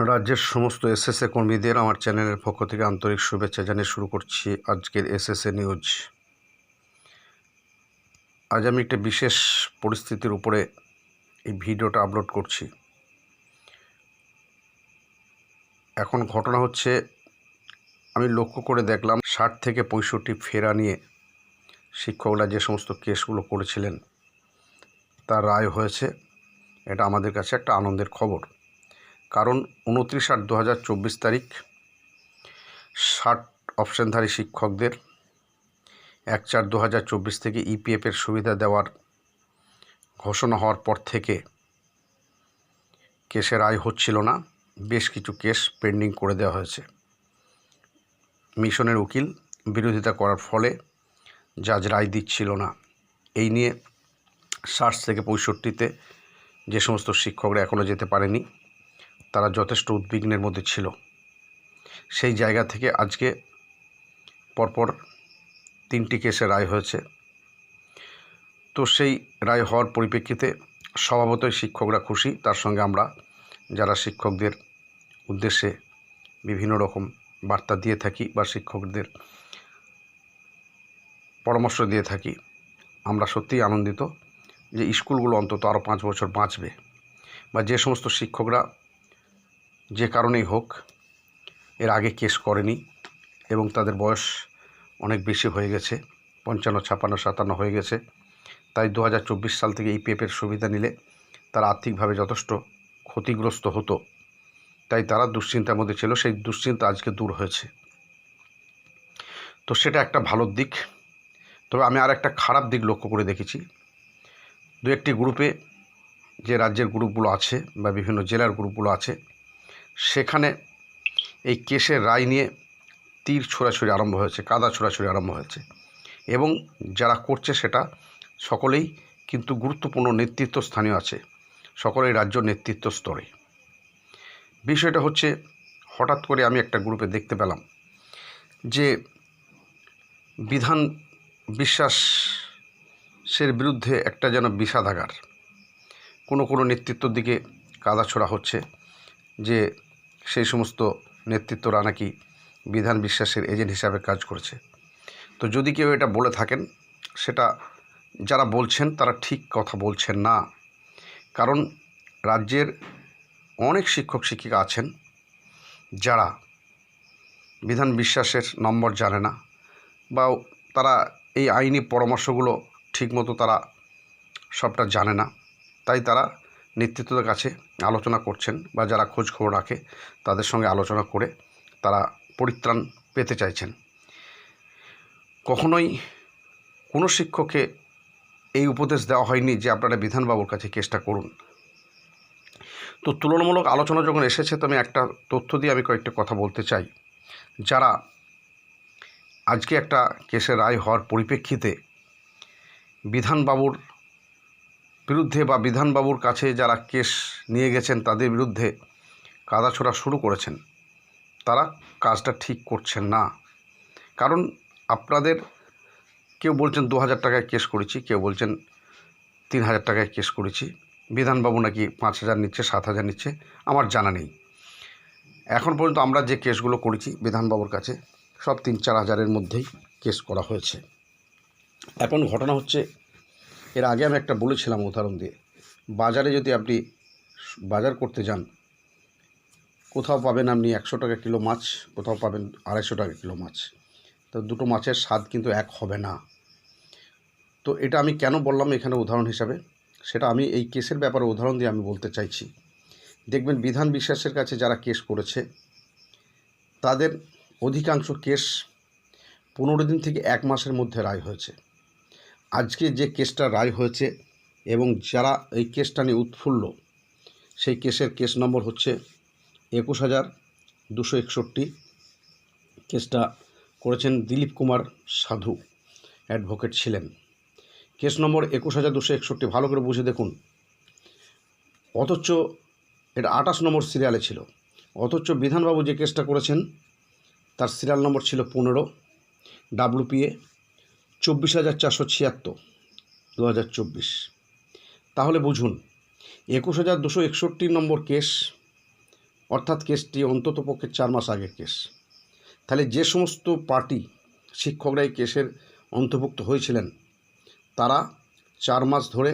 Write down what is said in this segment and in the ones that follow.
রাজ্যের সমস্ত এসএসএ কর্মীদের আমার চ্যানেলের পক্ষ থেকে আন্তরিক শুভেচ্ছা জানিয়ে শুরু করছি আজকের এসএসএ নিউজ। আজ আমি একটা বিশেষ পরিস্থিতির উপরে এই ভিডিওটা আপলোড করছি। এখন ঘটনা হচ্ছে, আমি লক্ষ্য করে দেখলাম ষাট থেকে পঁয়ষট্টি ফেরা নিয়ে শিক্ষকরা যে সমস্ত কেসগুলো করেছিলেন, তার রায় হয়েছে। এটা আমাদের কাছে একটা আনন্দের খবর। কারণ উনত্রিশ আট দু হাজার চব্বিশ তারিখ ষাট অপশনধারী শিক্ষকদের, এক চার দু হাজার চব্বিশ থেকে ইপিএফের সুবিধা দেওয়ার ঘোষণা হওয়ার পর থেকে কেসের রায় হচ্ছিল না। বেশ কিছু কেস পেন্ডিং করে দেওয়া হয়েছে। মিশনের উকিল বিরোধিতা করার ফলে জাজ রায় দিচ্ছিল না। এই নিয়ে ষাট থেকে পঁয়ষট্টিতে যে সমস্ত শিক্ষকরা এখনও যেতে পারেনি তারা যথেষ্ট উদ্বিগ্নের মধ্যে ছিল। সেই জায়গা থেকে আজকে পরপর তিনটি কেসে রায় হয়েছে। তো সেই রায় হওয়ার পরিপ্রেক্ষিতে স্বভাবতই শিক্ষকরা খুশি। তার সঙ্গে আমরা যারা শিক্ষকদের উদ্দেশ্যে বিভিন্ন রকম বার্তা দিয়ে থাকি বা শিক্ষকদের পরামর্শ দিয়ে থাকি, আমরা সত্যিই আনন্দিত যে স্কুলগুলো অন্তত আরও পাঁচ বছর বাঁচবে বা যে সমস্ত শিক্ষকরা যে কারণেই হোক, এর আগে কেস করেনি এবং তাদের বয়স অনেক বেশি হয়ে গেছে, পঞ্চান্ন ছাপান্ন সাতান্ন হয়ে গেছে। তাই দু হাজার চব্বিশ সাল থেকে ইপিএফের সুবিধা নিলে তারা আর্থিকভাবে যথেষ্ট ক্ষতিগ্রস্ত হতো। তাই তারা দুশ্চিন্তার মধ্যে ছিল, সেই দুশ্চিন্তা আজকে দূর হয়েছে। তো সেটা একটা ভালো দিক। তবে আমি আর একটা খারাপ দিক লক্ষ্য করে দেখেছি। দু একটি গ্রুপে যে রাজ্যের গ্রুপগুলো আছে বা বিভিন্ন জেলার গ্রুপগুলো আছে সেখানে এই কেসের রায় নিয়ে তীর ছোড়াছুড়ি আরম্ভ হয়েছে, কাদা ছোড়াছুড়ি আরম্ভ হয়েছে। এবং যারা করছে সেটা সকলেই কিন্তু গুরুত্বপূর্ণ নেতৃত্ব স্থানীয় আছে, সকলেই রাজ্য নেতৃত্ব স্তরে। বিষয়টা হচ্ছে, হঠাৎ করে আমি একটা গ্রুপে দেখতে পেলাম যে বিধান বিশ্বাসের বিরুদ্ধে একটা যেন বিষাদাগার, কোনো কোনো নেতৃত্বর দিকে কাদা ছোড়া হচ্ছে। যে সেই সমস্ত নেতৃত্বরা নাকি বিধান বিশ্বাসের এজেন্ট হিসাবে কাজ করছে। তো যদি কেউ এটা বলে থাকেন, সেটা যারা বলছেন তারা ঠিক কথা বলছেন না। কারণ রাজ্যের অনেক শিক্ষক, শিক্ষিকা আছেন যারা বিধান বিশ্বাসের নম্বর জানে না বা তারা এই আইনি পরামর্শগুলো ঠিকমতো তারা সবটা জানে না। তাই তারা নেতৃত্বদের কাছে আলোচনা করছেন বা যারা খোঁজ খবর রাখে তাদের সঙ্গে আলোচনা করে তারা পরিত্রাণ পেতে চাইছেন। কখনোই কোনো শিক্ষককে এই উপদেশ দেওয়া হয়নি যে আপনারা বিধানবাবুর কাছে কেসটা করুন। তো তুলনামূলক আলোচনা যখন এসেছে, তো আমি একটা তথ্য দিয়ে আমি কয়েকটা কথা বলতে চাই। যারা আজকে একটা কেসের রায় হওয়ার পরিপ্রেক্ষিতে বিধানবাবুর বিরুদ্ধে বা বিধানবাবুর কাছে যারা কেস নিয়ে গেছেন তাদের বিরুদ্ধে কাদাছোড়া শুরু করেছেন। তারা কাজটা ঠিক করছেন না। কারণ আপনাদের কেউ বলছেন দু হাজার টাকায় কেস করেছি, কেউ বলছেন তিন হাজার টাকায় কেস করেছি। বিধানবাবু নাকি পাঁচ হাজার নিচ্ছে, সাত হাজার নিচ্ছে, আমার জানা নেই। এখন পর্যন্ত আমরা যে কেসগুলো করেছি বিধানবাবুর কাছে, সব তিন চার হাজারের মধ্যেই কেস করা হয়েছে। এখন ঘটনা হচ্ছে এর আগে আমি একটা বলেছিলাম উদাহরণ দিয়ে। বাজারে যদি আপনি বাজার করতে যান, কোথাও পাবেন আপনি একশো টাকা কিলো মাছ, কোথাও পাবেন আড়াইশো টাকা কিলো মাছ। তো দুটো মাছের স্বাদ কিন্তু এক হবে না। তো এটা আমি কেন বললাম এখানে উদাহরণ হিসাবে? সেটা আমি এই কেসের ব্যাপারে উদাহরণ দিয়ে আমি বলতে চাইছি। দেখবেন বিধান বিশ্বাসের কাছে যারা কেস করেছে, তাদের অধিকাংশ কেস পনেরো দিন থেকে এক মাসের মধ্যে রায় হয়েছে। আজকে যে কেসটা রায় হয়েছে এবং যারা এই কেসটা নিয়ে উৎফুল্ল, সেই কেসের কেস নম্বর হচ্ছে একুশ হাজার দুশো একষট্টি। কেসটা করেছেন দিলীপ কুমার সাধু, অ্যাডভোকেট ছিলেন। কেস নম্বর একুশ হাজার দুশো একষট্টি, ভালো করে বুঝে দেখুন। অথচ এটা আঠাশ নম্বর সিরিয়ালে ছিল। অথচ বিধানবাবু যে কেসটা করেছেন, তার সিরিয়াল নম্বর ছিল পনেরো ডাব্লুপিএ চব্বিশ হাজার চারশো ছিয়াত্তর দু হাজার চব্বিশ। তাহলে বুঝুন, একুশ হাজার দুশো একষট্টি নম্বর কেস, অর্থাৎ কেসটি অন্তত পক্ষে চার মাস আগের কেস। তাহলে যে সমস্ত পার্টি শিক্ষকরা এই কেসের অন্তর্ভুক্ত হয়েছিলেন, তারা চার মাস ধরে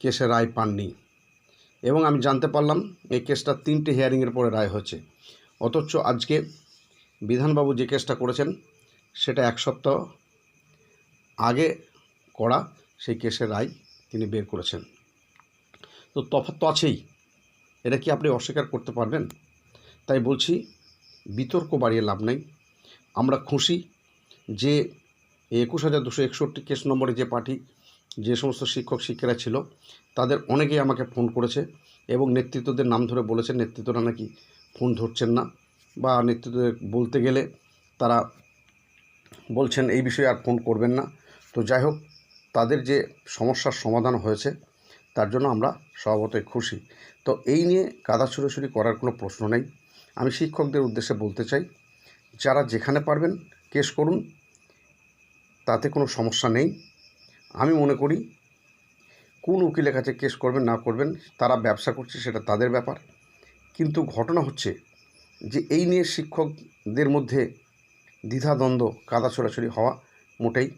কেসের রায় পাননি। এবং আমি জানতে পারলাম, এই কেসটা তিনটে হিয়ারিংয়ের পরে রায় হয়েছে। অথচ আজকে বিধানবাবু যে কেসটা করেছেন, সেটা এক সপ্তাহ আগে করা সেই কেসের রায় তিনি বের করেছেন। তো তফাৎ তো আছেই। এটা কি আপনি অস্বীকার করতে পারবেন? তাই বলছি, বিতর্ক বাড়িয়ে লাভ নেই। আমরা খুশি যে একুশ হাজার দুশো একষট্টি কেস নম্বরে যে পার্টি, যে সমস্ত শিক্ষক শিক্ষিকা ছিল, তাদের অনেকেই আমাকে ফোন করেছে এবং নেতৃত্বদের নাম ধরে বলেছেন, নেতৃত্বরা নাকি ফোন ধরছেন না বা নেতৃত্বদের বলতে গেলে তারা বলছেন, এই বিষয়ে আর ফোন করবেন না। তো যাই হোক তাদের যে সমস্যার সমাধান হয়েছে, তার জন্য আমরা স্বভাবতই খুশি। তো এই নিয়ে কাদা ছুড়োছুড়ি করার কোনো প্রশ্ন নেই। আমি শিক্ষকদের উদ্দেশ্যে বলতে চাই, যারা যেখানে পারবেন কেস করুন, তাতে কোনো সমস্যা নেই। আমি মনে করি, কোন উকিলের কাছে কেস করবেন, না করবেন, তারা ব্যবসা করছে, সেটা তাদের ব্যাপার। কিন্তু ঘটনা হচ্ছে যে এই নিয়ে শিক্ষকদের মধ্যে দ্বিধাদ্বন্দ্ব কাদা ছোড়াছড়ি হওয়া মোটেই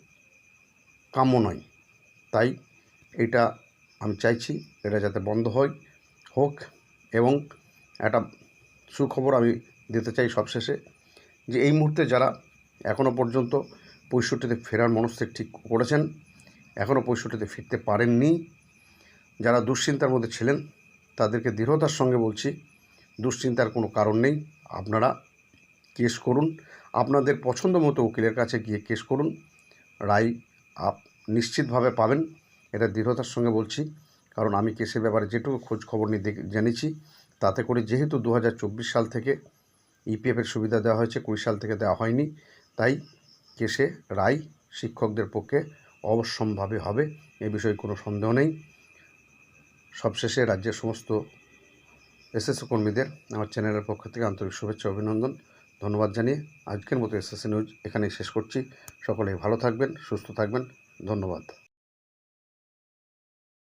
কাম্য নয়। তাই এটা আমি চাইছি এটা যাতে বন্ধ হয়, হোক এবং একটা সুখবর আমি দিতে চাই সবশেষে যে এই মুহূর্তে যারা এখনও পর্যন্ত পঁয়ষট্টিতে ফেরার মনস্থির ঠিক করেছেন এখনও পঁয়ষট্টিতে ফিরতে পারেননি, যারা দুশ্চিন্তার মধ্যে ছিলেন তাদেরকে দৃঢ়তার সঙ্গে বলছি, দুশ্চিন্তার কোনো কারণ নেই, আপনারা কেস করুন। আপনাদের পছন্দ মতো উকিলের কাছে গিয়ে কেস করুন। রায় আপ নিশ্চিতভাবে পাবেন। এটা দৃঢ়তার সঙ্গে বলছি, কারণ আমি কেসের ব্যাপারে যেটুকু খোঁজ খবর নিয়ে জেনেছি, তাতে করে যেহেতু দু হাজার চব্বিশ সাল থেকে ইপিএফের সুবিধা দেওয়া হয়েছে, কুড়ি সাল থেকে দেওয়া হয়নি, তাই কেসে রায় শিক্ষকদের পক্ষে অবশ্যম্ভাবে হবে, এ বিষয়ে কোনো সন্দেহ নেই। সবশেষে রাজ্যের সমস্ত এসএসসি কর্মীদের, আমার চ্যানেলের পক্ষ থেকে আন্তরিক শুভেচ্ছা, অভিনন্দন। ধন্যবাদ জানিয়ে আজকের মতো এসএসসি নিউজ এখানেই শেষ করছি। সকলেই ভালো থাকবেন, সুস্থ থাকবেন। ধন্যবাদ।